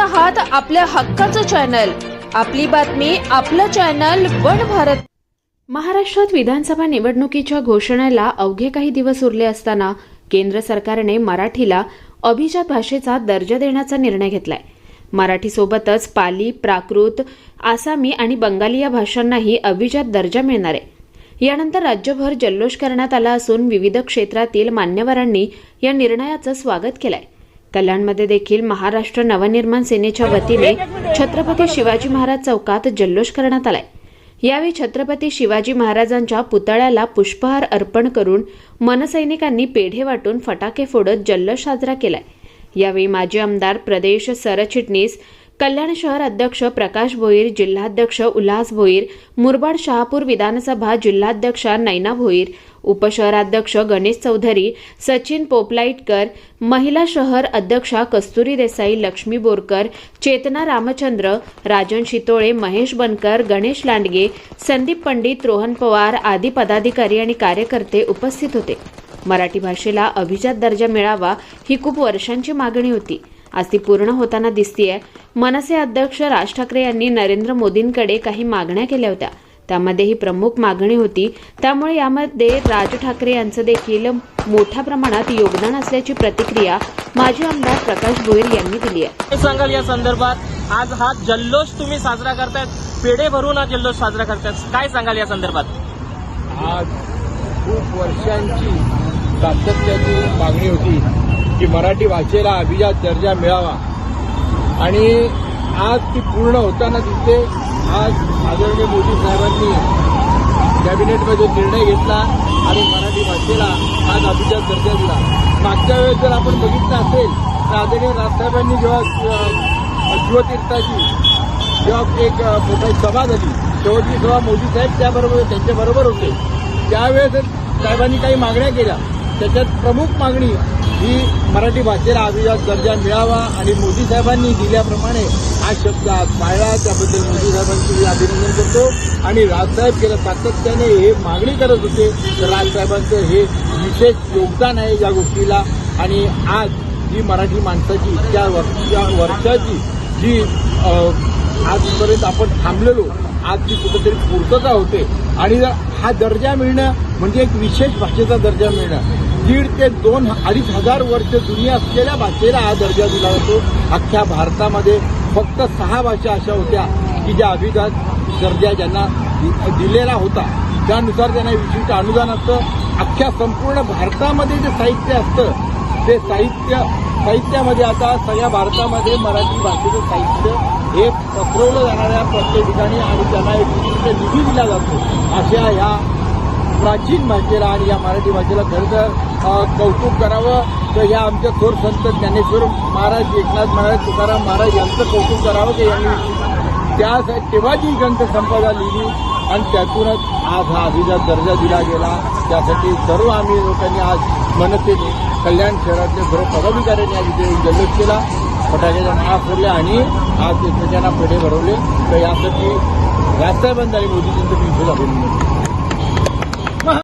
आहात आपल्या हक्काचं चॅनल आपली बातमी आपलं चॅनल वन भारत. महाराष्ट्रात विधानसभा निवडणुकीच्या घोषणेला अवघे काही दिवस उरले असताना केंद्र सरकारने मराठीला अभिजात भाषेचा दर्जा देण्याचा निर्णय घेतलाय. मराठीसोबतच पाली प्राकृत आसामी आणि बंगाली या भाषांनाही अभिजात दर्जा मिळणार आहे. यानंतर राज्यभर जल्लोष करण्यात आला असून विविध क्षेत्रातील मान्यवरांनी या निर्णयाचं स्वागत केलंय. कल्याणमध्ये देखील महाराष्ट्र नवनिर्माण सेनेच्या वतीने छत्रपती शिवाजी महाराज चौकात जल्लोष करण्यात आलाय. यावेळी छत्रपती शिवाजी महाराजांच्या पुतळ्याला पुष्पहार अर्पण करून मनसैनिकांनी पेढे वाटून फटाके फोडत जल्लोष साजरा केलाय. यावेळी माजी आमदार प्रदेश सरचिटणीस कल्याण शहर अध्यक्ष प्रकाश भोईर जिल्हाध्यक्ष उल्हास भोईर मुरबाड शहापूर विधानसभा जिल्हाध्यक्षा नैना भोईर उपशहराध्यक्ष गणेश चौधरी सचिन पोपलाईटकर महिला शहर अध्यक्षा कस्तुरी देसाई लक्ष्मी बोरकर चेतना रामचंद्र राजन शितोळे महेश बनकर गणेश लांडगे संदीप पंडित रोहन पवार आदी पदाधिकारी आणि कार्यकर्ते उपस्थित होते. मराठी भाषेला अभिजात दर्जा मिळावा ही खूप वर्षांची मागणी होती. आज ती पूर्ण होताना दिसतीये. मनसे अध्यक्ष राज ठाकरे यांनी नरेंद्र मोदींकडे काही मागण्या केल्या होत्या. त्यामध्ये ही प्रमुख मागणी होती. त्यामुळे यामध्ये राज ठाकरे यांचं देखील मोठ्या प्रमाणात योगदान असल्याची प्रतिक्रिया माजी आमदार प्रकाश भोईर यांनी दिली आहे सांगाल या संदर्भात आज हा जल्लोष तुम्ही साजरा करतायत. पेढे भरून हा जल्लोष साजरा करतायत. काय सांगाल या संदर्भात? आज खूप वर्षांची सातत्याची मागणी होती. की मराठी भाषेला अभिजात दर्जा मिळावा. आणि आज ती पूर्ण होताना दिसते. आज आदरणीय मोदी साहेबांनी कॅबिनेटमध्ये निर्णय घेतला आणि मराठी भाषेला आज अभिजात दर्जा दिला. मागच्या वेळेस जर आपण बघितलं असेल तर आदरणीय राजसाहेबांनी जेव्हा शिवतीर्थाची जेव्हा एक मोठी सभा झाली शेवटची सभा मोदी साहेब त्याबरोबर त्यांच्याबरोबर होते. त्यावेळेस साहेबांनी काही मागण्या केल्या. त्याच्यात प्रमुख मागणी ही मराठी भाषेला अभिजात दर्जा मिळावा आणि मोदी साहेबांनी दिल्याप्रमाणे हा शब्द आज पाळला. त्याबद्दल मोदी साहेबांचे मी अभिनंदन करतो. आणि राजसाहेब गेल्या सातत्याने हे मागणी करत होते तर राजसाहेबांचं हे विशेष योगदान आहे या गोष्टीला. आणि आज ही मराठी माणसाची त्या वर्षा वर्षाची जी आजपर्यंत आपण थांबलेलो आज ती कुठेतरी पूर्तता होते. आणि हा दर्जा मिळणं म्हणजे एक विशेष भाषेचा दर्जा मिळणं. दीड ते दोन अडीच हजार वर्ष जुनी असलेल्या भाषेला हा दर्जा दिला जातो. अख्ख्या भारतामध्ये फक्त सहा भाषा अशा होत्या की ज्या अभिजात दर्जा ज्यांना दि- दिलेला होता. त्यानुसार त्यांना विशिष्ट अनुदान असतं. अख्ख्या संपूर्ण भारतामध्ये जे साहित्य असतं ते साहित्य साहित्यामध्ये आता सगळ्या भारतामध्ये मराठी भाषेचं साहित्य हे पसरवलं जाणाऱ्या प्रत्येक ठिकाणी आणि त्यांना एक विशिष्ट निधी दिला जातो. अशा ह्या प्राचीन भाषेला आणि या मराठी भाषेला खरं तर कौतुक करावं. तर या आमच्या थोर संत ज्ञानेश्वर महाराज एकनाथ महाराज तुकाराम महाराज यांचं कौतुक करावं की यांनी. त्या तेव्हा जी ग्रंथसंपदा लिहिली आणि त्यातूनच आज हा अभिजात दर्जा दिला गेला. त्यासाठी सर्व आम्ही लोकांनी आज मनतेने कल्याण शहरातले सर्व पदाधिकाऱ्यांनी आज इथे जल्लोष केला. फटाक्याच्या माळा फोडल्या आणि आज एकमेकांना पुढे भरवले. तर यासाठी राजसाहेबांनी मोदीजींचं बिलकुल अभिनंदन करतो.